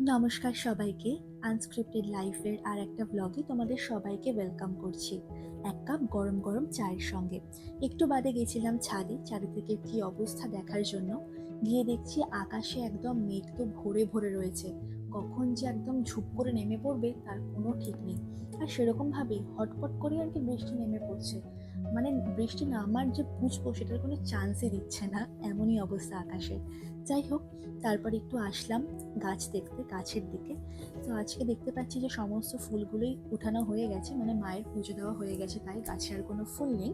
নমস্কার সবাইকে। আনস্ক্রিপ্টেড লাইফের আর একটা ব্লগে তোমাদের সবাইকে ওয়েলকাম করছি। এক কাপ গরম গরম চায়ের সঙ্গে। একটু বাদে গেছিলাম ছাদে। চারিদিকে কি অবস্থা দেখার জন্য? গিয়ে দেখছি আকাশে একদম মেঘ তো ভরে ভরে রয়েছে। কখন যে একদম ঝুপ করে নেমে পড়বে তার কোনো ঠিক নেই। আর সেরকমভাবেই হটপট করে আর কি বৃষ্টি নেমে পড়ছে। মানে বৃষ্টি নামার যে পুষবো সেটার কোনো চান্সই দিচ্ছে না, এমনই অবস্থা আকাশে যাই হোক, তারপর একটু আসলাম গাছ দেখতে, গাছের দিকে। তো আজকে দেখতে পাচ্ছি যে সমস্ত ফুলগুলোই উঠানো হয়ে গেছে মানে মায়ের পুজো দেওয়া হয়ে গেছে, তাই গাছে আর কোনো ফুল নেই।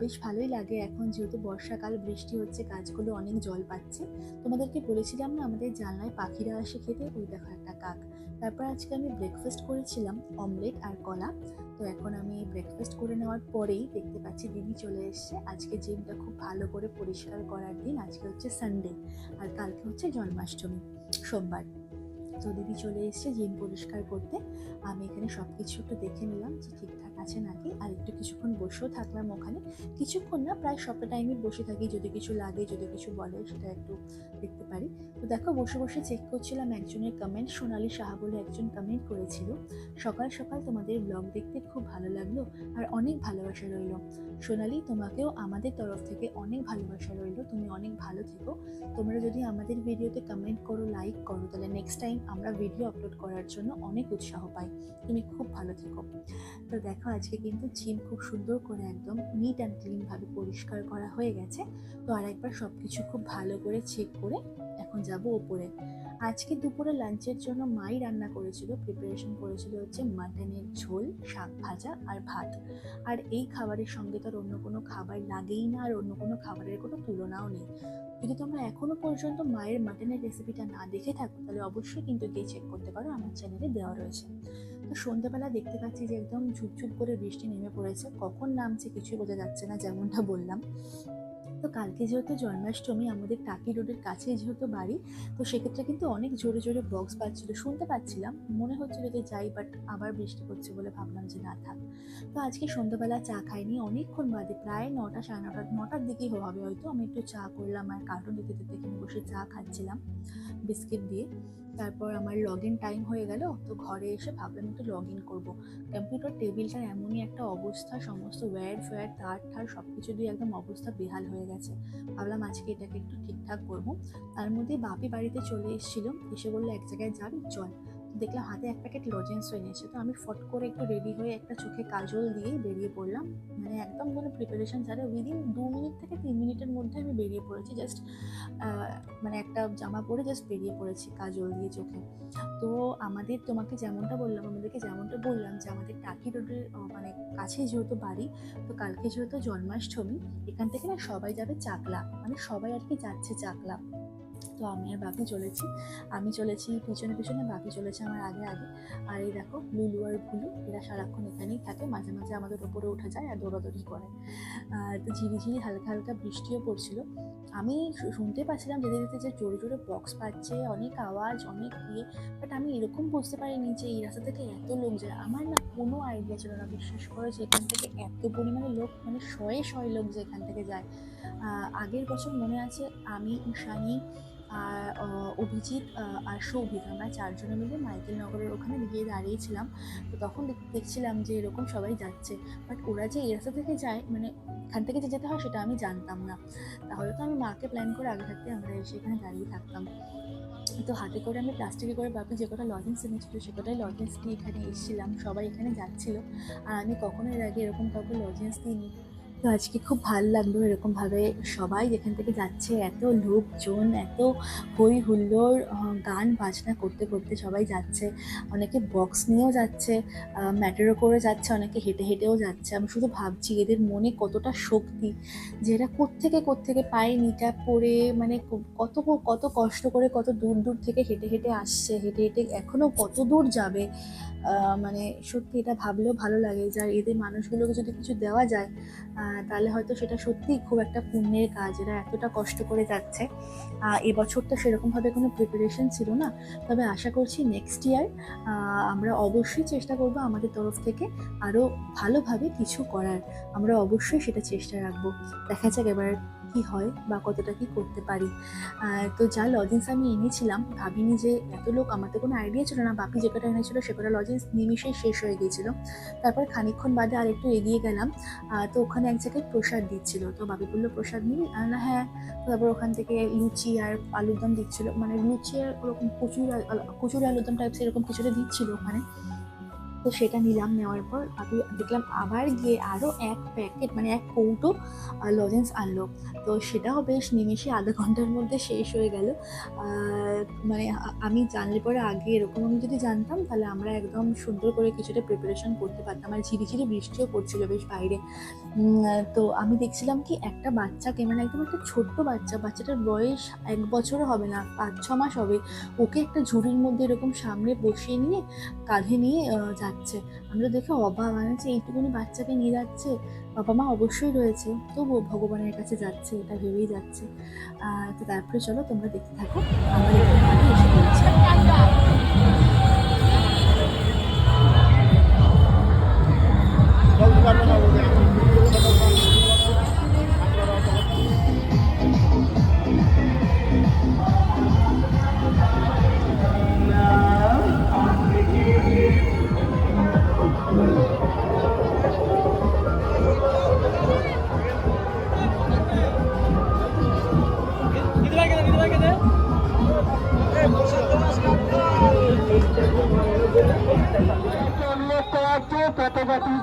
বেশ ভালোই লাগে এখন যেহেতু বর্ষাকাল, বৃষ্টি হচ্ছে, গাছগুলো অনেক জল পাচ্ছে। তোমাদেরকে বলেছিলাম না, আমাদের জানলায় পাখিরা আসে খেতে ওই দেখো একটা কাক। তারপর আজকে আমি ব্রেকফাস্ট করেছিলাম অমলেট আর কলা। তো এখন আমি ব্রেকফাস্ট করে নেওয়ার পরেই দেখতে পাচ্ছি দিদি চলে এসছে। আজকে জিমটা খুব ভালো করে পরিষ্কার করার দিন। আজকে হচ্ছে সানডে আর কালকে হচ্ছে জন্মাষ্টমী, সোমবার। তো দিদি চলে এসেছে জিম পরিষ্কার করতে। আমি এখানে সব কিছু একটু দেখে নিলাম যে ঠিকঠাক আছে নাকি। আর একটু কিছুক্ষণ বসেও থাকলাম ওখানে। কিছুক্ষণ না, প্রায় সবটা টাইমই বসে থাকি। যদি কিছু লাগে, যদি কিছু বলে, সেটা একটু দেখতে পারি। তো দেখো, বসে বসে চেক করছিলাম একজনের কমেন্ট সোনালি সাহা বলে একজন কমেন্ট করেছিল। সকাল সকাল তোমাদের ব্লগ দেখতে খুব ভালো লাগল। আর অনেক ভালোবাসা রইল। সোনালি, তোমাকেও আমাদের তরফ থেকে অনেক ভালোবাসা রইল। তুমি অনেক ভালো থেকো। তোমরা যদি আমাদের ভিডিওতে কমেন্ট করো লাইক করো, তাহলে নেক্সট টাইম আমরা ভিডিও আপলোড করার জন্য অনেক উৎসাহ পাই। তুমি খুব ভালো থেকো। তো দেখো, আজকে কিন্তু জিম খুব সুন্দর করে একদম নিট অ্যান্ড ক্লিনভাবে পরিষ্কার করা হয়ে গেছে। তো আরেকবার সব কিছু খুব ভালো করে চেক করে এখন যাব ওপরে আজকে দুপুরে লাঞ্চের জন্য মাই রান্না করেছিল প্রিপারেশন করেছিল হচ্ছে মাটনের ঝোল, শাক ভাজা আর ভাত। আর এই খাবারের সঙ্গে তো আর অন্য কোনো খাবার লাগেই না আর অন্য কোনো খাবারের কোনো তুলনাও নেই। যদি তোমরা এখনও পর্যন্ত মায়ের মাটনের রেসিপিটা না দেখে থাকো, তাহলে অবশ্যই কিন্তু গিয়ে চেক করতে পারো, আমার চ্যানেলে দেওয়া রয়েছে। তো সন্ধ্যাবেলা দেখতে পাচ্ছি যে একদম ঝুপঝুপ করে বৃষ্টি নেমে পড়েছে, কখন নামছে কিছুই বোঝা যাচ্ছে না, যেমনটা বললাম। তো কালকে যেহেতু জন্মাষ্টমী, আমাদের টাকি রোডের কাছে যেহেতু বাড়ি, তো সেক্ষেত্রে কিন্তু অনেক জোরে জোরে বক্স বাজছিল। শুনতে পাচ্ছিলাম, মনে হচ্ছিল যে যাই বাট আবার বৃষ্টি হচ্ছে বলে ভাবলাম যে না থাক। তো আজকে সন্ধ্যাবেলা চা খাইনি, অনেকক্ষণ বাদে প্রায় নটা সাড়ে নটা, নটার দিকেই হবে হয়তো। আমি একটু চা করলাম আর কার্টুন দিতে দিতে বসে চা খাচ্ছিলাম, বিস্কিট দিয়ে। তারপর আমার লগ ইন টাইম হয়ে গেল, তো ঘরে এসে ভাবলাম একটু লগ ইন করব কম্পিউটার টেবিলটার এমনই একটা অবস্থা, সমস্ত ওয়্যার ফোয়ার, তার ঠার সব কিছু দিয়ে একদম অবস্থা বেহাল হয়ে গেছে। ভাবলাম আজকে এটাকে একটু ঠিকঠাক করব। তার মধ্যে বাপি বাড়িতে চলে এসেছিল, এসে বলল, এক জায়গায় যাবি? চল। দেখলাম হাতে এক প্যাকেট লজেন্স হয়ে এনেছে তো আমি ফট করে একটু রেডি হয়ে একটা চোখে কাজল দিয়ে বেরিয়ে পড়লাম। মানে একদম কোনো প্রিপারেশন ছাড়া উইদিন দু মিনিট থেকে তিন মিনিটের মধ্যে আমি বেরিয়ে পড়েছি। জাস্ট মানে একটা জামা পরে জাস্ট বেরিয়ে পড়েছি কাজল দিয়ে চোখে। তো আমাদের তোমাকে যেমনটা বললাম, আমাদেরকে যেমনটা বললাম যে আমাদের টাকি রোডের মানে কাছে যেহেতু বাড়ি, তো কালকে যেহেতু জন্মাষ্টমী, এখান থেকে না সবাই যাবে চাকলা। মানে সবাই আর কি যাচ্ছে চাকলা। তো আমি আর বাকি চলেছি। আমি চলেছি, পিছনে পিছনে, বাকি চলেছে আমার আগে আগে। আর এই দেখো, লুলু আর ভুলু, এরা সারাক্ষণ এখানেই থাকে। মাঝে মাঝে আমাদের ওপরে উঠে যায় আর দৌড়াদৌড়ি করে। আর তো ঝিরিঝিরি হালকা হালকা বৃষ্টিও পড়ছিল। আমি শুনতে পাচ্ছিলাম যেতে যেতে যে জোরে জোরে বক্স পাচ্ছে অনেক আওয়াজ, অনেক ইয়ে বাট আমি এরকম বুঝতে পারিনি যে এই রাস্তা থেকে এত লোক যায়। আমার না কোনো আইডিয়া ছিল না, বিশ্বাস করে যে এখান থেকে এত পরিমাণে লোক মানে শয়ে শয়ে লোক যে এখান থেকে যায়। আগের বছর মনে আছে আমি, ঈশানী আর অভিজিৎ আর সৌভিক। আমরা চারজনে মিলে মাইকেল নগরের ওখানে গিয়ে দাঁড়িয়েছিলাম। তো তখন দেখ- দেখছিলাম যে এরকম সবাই যাচ্ছে। বাট ওরা যে এই রাস্তা থেকে যায় মানে এখান থেকে যে যেতে হয় সেটা আমি জানতাম না। তাহলে তো আমি মাকে প্ল্যান করে আগে থাকতে আমরা এসে এখানে দাঁড়িয়ে থাকতাম। তো হাতে করে আমি প্লাস্টিকে করে বাপি যে কটা লজেন্স এনেছিল, সে কটাই লজেন্স দিয়ে এখানে এসেছিলাম। সবাই এখানে যাচ্ছিল। আর আমি কখনো এর আগে এরকম কাউকে লজেন্স দিইনি। তো আজকে খুব ভালো লাগল এরকমভাবে সবাই যেখান থেকে যাচ্ছে এত লোকজন এত হই হুল্লোড় আহ, গান বাজনা করতে করতে সবাই যাচ্ছে। অনেকে বক্স নিয়েও যাচ্ছে ম্যাটেরও করে যাচ্ছে অনেকে হেঁটে হেঁটেও যাচ্ছে। আমি শুধু ভাবছি এদের মনে কতটা শক্তি যে এরা কোত্থেকে কোত্থেকে পায়ে নিটা পরে মানে কত কত কষ্ট করে কত দূর দূর থেকে হেঁটে হেঁটে আসছে হেঁটে হেঁটে এখনও কত দূর যাবে। মানে সত্যি এটা ভাবলেও ভালো লাগে যে আর এদের মানুষগুলোকে যদি কিছু দেওয়া যায় তাহলে হয়তো সেটা সত্যিই খুব একটা পুণ্যের কাজ। এরা এতটা কষ্ট করে যাচ্ছে। আহ, এবছর তো সেরকমভাবে কোনো প্রিপারেশন ছিল না। তবে আশা করছি নেক্সট ইয়ার আমরা অবশ্যই চেষ্টা করব আমাদের তরফ থেকে আরও ভালোভাবে কিছু করার। আমরা অবশ্যই সেটা চেষ্টা রাখব। দেখা যাক এবার কি কি হয় বা কতটা কি করতে পারি। তো যা লজেন্স আমি এনেছিলাম ভাবিনি যে এত লোক আমার তো কোনো আইডিয়া ছিল না। বাপি যে কটা এনেছিল সে কটা লজেন্স নিমিশে শেষ হয়ে গিয়েছিল। তারপর খানিকক্ষণ বাদে আর একটু এগিয়ে গেলাম। তো ওখানে এক জায়গায় প্রসাদ দিচ্ছিল। তো বাবি বলল, প্রসাদ নিবি? না হ্যাঁ। তারপর ওখান থেকে লুচি আর আলুর দম দিচ্ছিল। মানে লুচি আর ওরকম কচুর কচুর আলুর দম টাইপস এরকম কিছুটা দিচ্ছিল ওখানে। তো সেটা নিলাম নেওয়ার পর আমি দেখলাম আবার গিয়ে আরও এক প্যাকেট মানে এক কৌটো লজেন্স আনলো। তো সেটাও বেশ নিমেষে আধা ঘণ্টার মধ্যে শেষ হয়ে গেল। মানে আমি জানলে পরে আগে এরকম আমি যদি জানতাম তাহলে আমরা একদম সুন্দর করে কিছুটা প্রিপারেশন করতে পারতাম। আর ঝিরিঝিরি বৃষ্টিও পড়ছিল বেশ বাইরে। তো আমি দেখছিলাম কি একটা বাচ্চাকে মানে একদম একটা ছোট্ট বাচ্চা বাচ্চাটার বয়স এক বছরও হবে না পাঁচ ছ মাস হবে। ওকে একটা ঝুড়ির মধ্যে এরকম সামনে বসিয়ে নিয়ে কাঁধে নিয়ে আহ, যাচ্ছে। আমি তো দেখে অবাক মানে হচ্ছে এইটুকুনি বাচ্চাকে নিয়ে যাচ্ছে, বাবা মা অবশ্যই রয়েছে, তবুও ভগবানের কাছে যাচ্ছে, এটা ভেবেই যাচ্ছে। তো তারপরে চলো তোমরা দেখতে থাকো, আমরা বাড়ি এসে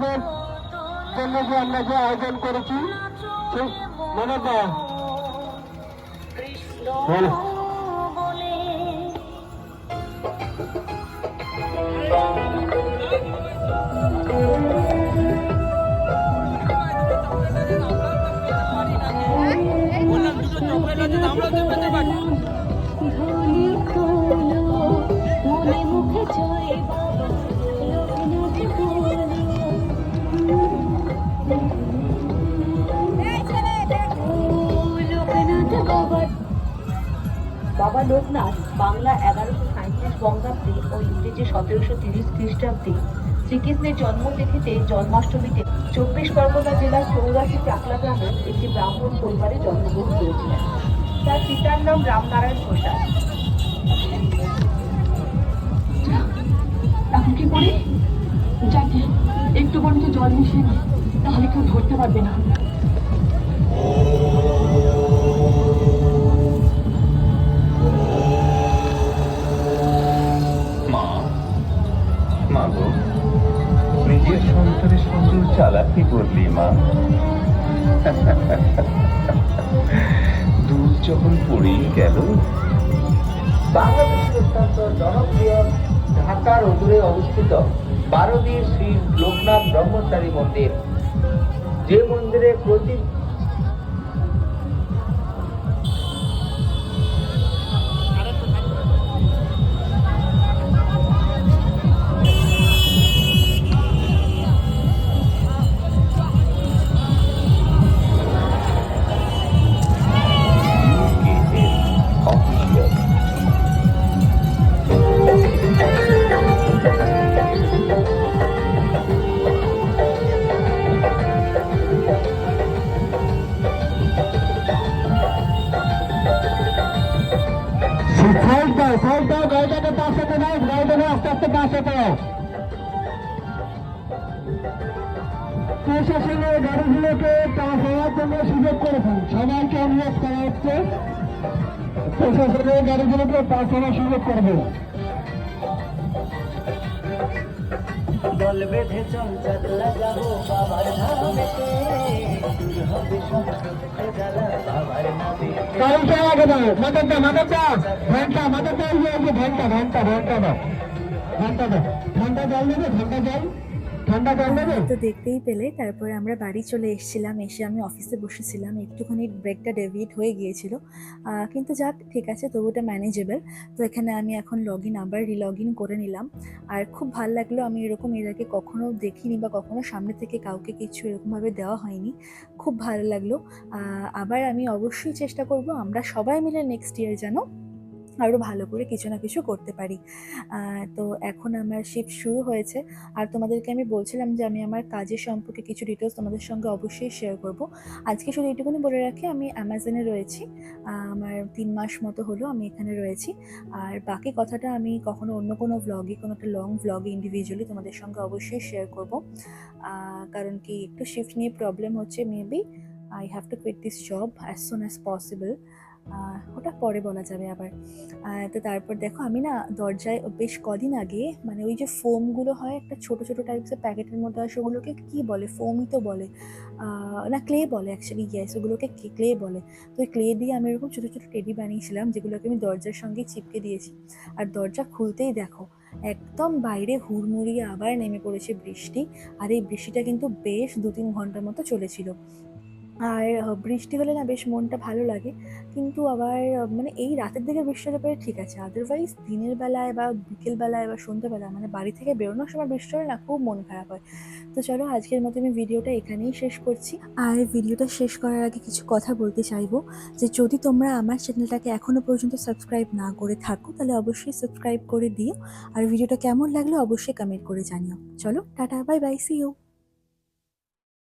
পথযাত্রীদের জন্য যে আমরা যে আয়োজন করেছি দেয় বলো। ধনী হলো মনে মুখে জয় বাবা লোকনাথ, বাংলা এগারোশো সাঁত্রিশ বঙ্গাব্দে ও ইংরেজি সতেরোশো তিরিশ খ্রিস্টাব্দে শ্রীকৃষ্ণের জন্ম তিথিতে জন্মাষ্টমীতে চব্বিশ পরগনা জেলার চৌরাশি চাকলা গ্রামে একটি ব্রাহ্মণ পরিবারে জন্মগ্রহণ করেছিলেন। তার পিতার নাম রামনারায়ণ প্রসাদ। এখন কি করি? যাকে, একটু বরঞ্চ জল মিশিয়ে তাহলে কেউ ধরতে পারবে না। অত্যন্ত জনপ্রিয় ঢাকার উপরে অবস্থিত বারোদির শ্রী লোকনাথ ব্রহ্মচারী মন্দির। যে মন্দিরে প্রতি সাইড দাও সাইড দাও গাড়িটাকে পাশ হতে গাড়িটা গাড়িটাকে আস্তে আস্তে পাশ হতে দাও প্রশাসনের গাড়িগুলোকে পাশ হওয়ার জন্য সুযোগ করেছেন সবাইকে অনুরোধ করা হচ্ছে। প্রশাসনের গাড়িগুলোকে পাশ হওয়ার সুযোগ করবেন দল বেঁধে চল চাকলা যাব বাবার ধামেতে দূর হবে সব জ্বালা বাবার নামে। মাথাটা ঘণ্টা মাথাটা ঘণ্টা ঘণ্টা জল দেবে ঘণ্টা জল। তো? দেখতেই পেলে, তারপরে আমরা বাড়ি চলে এসেছিলাম, এসে আমি অফিসে বসেছিলাম। একটুখানি ব্রেকটা ডেভিড হয়ে গিয়েছিল। কিন্তু যাক, ঠিক আছে, তবু ওটা ম্যানেজেবল তো এখানে আমি এখন লগ ইন আবার রিলগ ইন করে নিলাম। আর খুব ভালো লাগল, আমি এরকম এর আগে কখনো দেখিনি বা কখনো সামনে থেকে কাউকে কিছু এরকমভাবে দেওয়া হয়নি। খুব ভালো লাগল। আবার আমি অবশ্যই চেষ্টা করব, আমরা সবাই মিলে নেক্সট ইয়ার যেন আরও ভালো করে কিছু না কিছু করতে পারি। তো এখন আমার শিফট শুরু হয়েছে। আর তোমাদেরকে আমি বলছিলাম যে আমি আমার কাজের সম্পর্কে কিছু ডিটেলস তোমাদের সঙ্গে অবশ্যই শেয়ার করব। আজকে শুধু এইটুকুনি বলে রাখি, আমি অ্যামাজনে রয়েছি। আমার তিন মাস মতো হলো আমি এখানে রয়েছি। আর বাকি কথাটা আমি কখনো অন্য কোনো ভ্লগে কোনো একটা লং ভ্লগে ইন্ডিভিজুয়ালি তোমাদের সঙ্গে অবশ্যই শেয়ার করব। কারণ কি একটু শিফট নিয়ে প্রবলেম হচ্ছে maybe I have to quit this job as soon as possible ওটা পরে বলা যাবে আবার। তো তারপর দেখো আমি না দরজায় বেশ কদিন আগে মানে ওই যে ফোমগুলো হয় একটা ছোট ছোট টাইপসের প্যাকেটের মধ্যে আসে ওগুলোকে কী বলে? ফোমই তো বলে। না ক্লে বলে অ্যাকচুয়ালি গ্যাস ওগুলোকে ক্লে বলে? তো ওই ক্লে দিয়ে আমি এরকম ছোটো ছোটো টেডি বানিয়েছিলাম, যেগুলোকে আমি দরজার সঙ্গে চিপকে দিয়েছি। আর দরজা খুলতেই দেখো, একদম বাইরে হুড়মুড়িয়ে আবার নেমে পড়েছে বৃষ্টি। আর এই বৃষ্টিটা কিন্তু বেশ দু তিন ঘণ্টার মতো চলেছিল। আর বৃষ্টি হলে না বেশ মনটা ভালো লাগে। কিন্তু আবার মানে এই রাতের দিকে বৃষ্টি হলে ঠিক আছে। আদারওয়াইজ দিনের বেলায় বা বিকেল বেলায় বা সন্ধ্যেবেলায় মানে বাড়ি থেকে বেরোনোর সময় বৃষ্টি হলে না খুব মন খারাপ হয়। তো চলো আজকের মতো আমি ভিডিওটা এখানেই শেষ করছি। আর ভিডিওটা শেষ করার আগে কিছু কথা বলতে চাইব যে, যদি তোমরা আমার চ্যানেলটাকে এখনও পর্যন্ত সাবস্ক্রাইব না করে থাকো, তাহলে অবশ্যই সাবস্ক্রাইব করে দিও। আর ভিডিওটা কেমন লাগল অবশ্যই কমেন্ট করে জানিও। চলো, tata bye bye see you